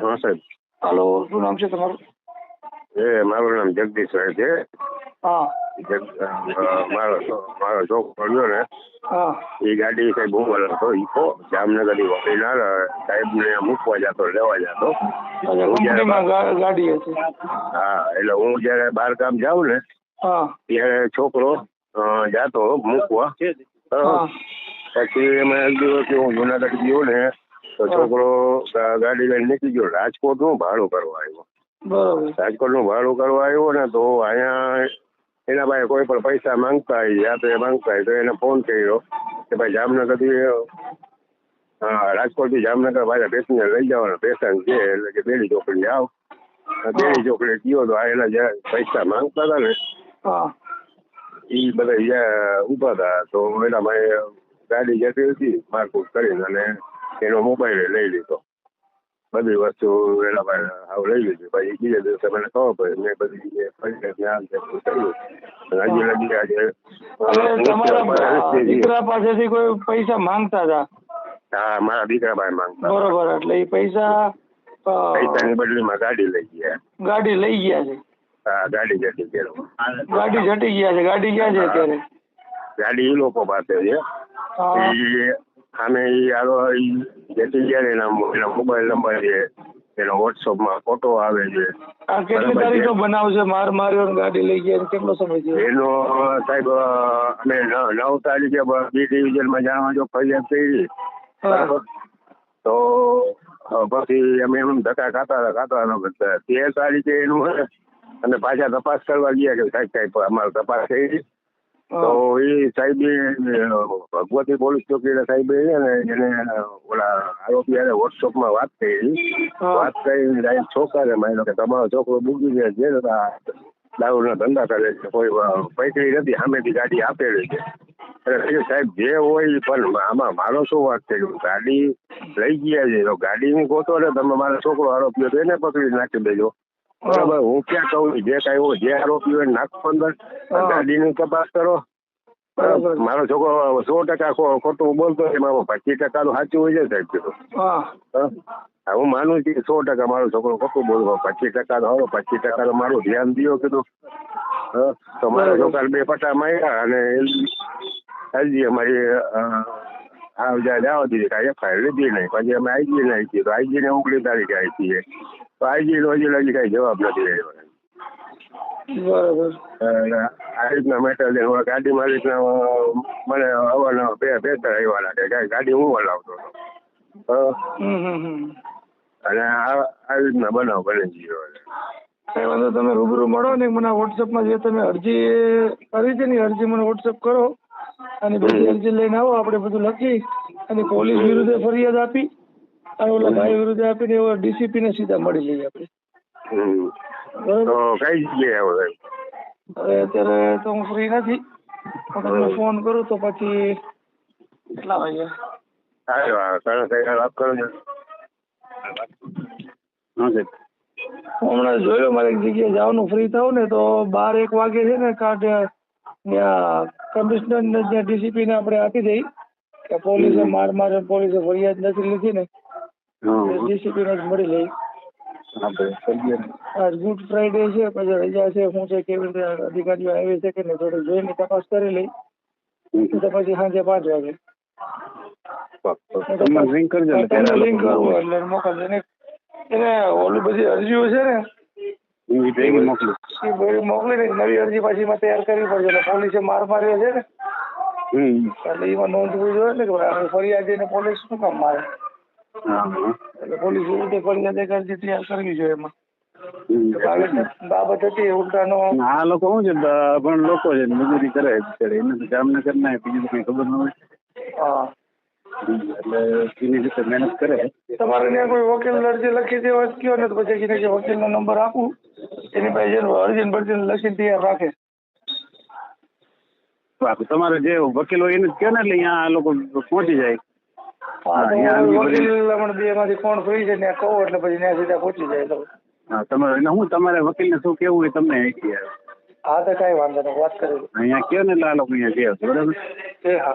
હા સાહેબ. હાલો શું નામ છે તમારું? એ મારું નામ જગદીશભાઈ છે. હા. મારો મારો છોકરો રહ્યો ને એ ગાડી સાહેબ હું હતો ઈકો જામનગરથી વકીલાલ સાહેબને મૂકવા જતો લેવા જતો. ગાડી હતી. હા એટલે હું જ્યારે બાર ગામ જાઉં ને ત્યારે છોકરો જાતો મૂકવા. પછી એમાં એક દિવસ હું જુનાગઢ ગયો ને તો છોકરો ગાડી લઈને નીકળી ગયો. રાજકોટનું ભાડું કરવા આવ્યો. રાજકોટનું ભાડું કરવા આવ્યો ને તો અહીંયા એના પાસે કોઈ પણ પૈસા માંગતા હોય એ માંગતા તો એને ફોન કર્યો કે ભાઈ જામનગરથી હા રાજકોટથી જામનગર ભાઈ પેસેન્જર લઈ જવાનો પેસેન્જર છે એટલે કે બેડી ચોકડી આવ બેડી ચોકડી ગયો તો આ એના જે પૈસા માંગતા હતા ને એ બધા ઊભા હતા. તો એના ભાઈ ગાડી જતી હતી મારકૂટ કરીને અને એનો મોબાઈલ લઈ લીધો. બધી વસ્તુ એના ભાઈ હાવ લઈ લીધી. પછી બીજા દિવસે મને ખબર પડી મેં બધી પૈસા છે બધું કર્યું. હજી લગી આજે દીકરા પાસેથી કોઈ પૈસા માંગતા હતા? હા મારા દીકરા ભાઈ માંગતા બરોબર એટલે એ પૈસા પૈસાની બદલીમાં ગાડી લઈ ગયા. ગાડી લઈ ગયા છે? હા ગાડી જતી ગયો ગાડી જટી ગયા છે ગાડી ક્યાં છે અત્યારે? ગાડી એ લોકો પાસે છે. સામે એ ગયા ને એના મોબાઈલ નંબર છે એનો વોટ્સઅપમાં ફોટો આવે છે. કેટલી તારીખનો બનાવ છે? માર માર્યો ગાડી લઈ ગયા કેટલો સમય થયો? એનો સાહેબ અમે નવ તારીખે બ- ડિવિઝનમાં જાણવા જો ફરિયાદ કરી. બરાબર? તો પછી અમે એમ ધક્કા ખાતા હતા ખાતા તેર તારીખે એનું અને પાછા તપાસ કરવા ગયા કે સાહેબ સાહેબ અમારે તપાસ થઈ તો એ સાહેબે ભગવતી પોલીસ ચોકીના સાહેબે છે ને એને ઓલા આરોપી હારે વોટ્સઅપમાં વાત કરી. વાત કરીને ડાયરેક્ટ છોકરાને માન્યો કે તમારો છોકરો બુગી ગયો છે દારૂ ના દારૂના ધંધા કરે છે કોઈ પૈકડી પૈકી નથી સામેથી ગાડી આપેલી છે. એટલે સાહેબ જે હોય પણ આમાં મારો શું વાત છે? ગાડી લઈ ગયા છે તો ગાડીની ગોતો ને તમે મારો છોકરો આરોપીઓ તો એને પકડી નાખી દેજો. બરાબર હું ક્યાં કહું જે કઈ હોય જે આરોપી હોય નાખો અંદર ગાડીની તપાસ કરો. મારો છોકરો સો ટકા ખોટું બોલતો એમાં પચીસ ટકાનું સાચું હોય છે સાહેબ કીધું. હા. માનું છું સો ટકા મારો છોકરો ખોટું બોલવો પચીસ ટકા હવે પચીસ ટકા મારું ધ્યાન દો કીધું. હા, તો મારા છોકરા બે પટા માર્યા અને હજી અમારી આવ જવા દીધી કાંઈ એફઆઈઆર લીધી નહીં. પછી અમે આઈજી ને આવી તો આઈજી ને ઓગણીસ તારીખે આવી છે આઈજી નો હજી લગી જવાબ નથી રહ્યો બરાબર. આ રીતના મેટર છે હવે ગાડી માલિકના મને અવારનવાર બે લાગે. કાંઈ ગાડી હું હલાવતો હતો. અને આ રીતના બનાવ બની ગયો. કઈ વાંધો તમે રૂબરૂ મળો ને મને વોટ્સઅપમાં જે તમે અરજી કરી છે ને અરજી મને વોટ્સઅપ કરો. અને બધી અરજી લઈને આવો આપણે બધું લખી અને પોલીસ વિરુદ્ધ ફરિયાદ આપી. વિરુદ્ધ આપીને એવો ડીસીપી ને સીધા મળી લઈએ આપણે. તો કઈ જગ્યાએ આવો સાહેબ? હવે અત્યારે તો હું ફ્રી નથી. હું તમને ફોન કરું તો પછી કેટલા વાગે. હમણાં જોયો મારે એક જગ્યાએ જવાનું ફ્રી થાવ ને તો બાર એક વાગે છે ને કાર્ડ ત્યાં કમિશનર ને ત્યાં ડીસીપી ને આપણે આપી દઈ કે પોલીસે માર માર મારે પોલીસે ફરિયાદ નથી લીધી ને. હા ડીસીપી ને જ મળી લઈ આપણે કરીએ ને. આજ ગુડ ફ્રાઈડે છે પછી રજા છે શું છે કેવી રીતે અધિકારીઓ આવે છે કે નહીં થોડી જોઈને તપાસ કરી લઈ હમ. તો પછી સાંજે પાંચ વાગે તમને રિંગ કરજો ને ત્યારે તમને આ લિંક લોકો કરવું એટલે મોકલજો એને એને ઓલી બધી અરજીઓ છે ને હું ભેગી મોકલું એ બધી મોકલીને એક નવી અરજી પાછી એમાં તૈયાર કરવી પડશે એટલે પોલીસે માર માર્યો છે ને હમ એટલે એમાં નોંધવું જોઈએ ને કે ભાઈ આપણે ફરિયાદીને પોલીસ શું કામ મારે હા હા. એટલે પોલીસ રીતે ફરિયાદ એક અરજી તૈયાર કરવી જોઈએ એમાં. બાબત હતી એ ઉલટાનો આ લોકો શું છે પણ લોકો છે મજૂરી કરે અત્યારે. એને તો જામનગર ના બીજું કઈ ખબર ન હોય. એટલે એની રીતે મહેનત કરે. તમારે ત્યાં કોઈ વકીલ અરજી લખી દેવા કયો ને તો પછી એને જે વકીલનો નંબર આપું એની પાસે અરજી ને બરજી લખીને તૈયાર રાખે. બાકી તમારે જે વકીલ હોય એને જ કહો ને એટલે અહીંયા આ લોકો પહોંચી જાય. હા તો અહીંયા હું વકીલ હમણાં બે માંથી કોણ ફ્રી છે ને કહો એટલે પછી ત્યાં સીધા પહોંચી જાય તો. હા તમારે એટલે હું તમારે વકીલને શું કેવું હોય તમને અહીંથી. હા તો કાંઈ વાંધો નહીં વાત કરી અહીંયા કહો ને એટલે આ લોકો અહીંયા કહે બરાબર? એ હા.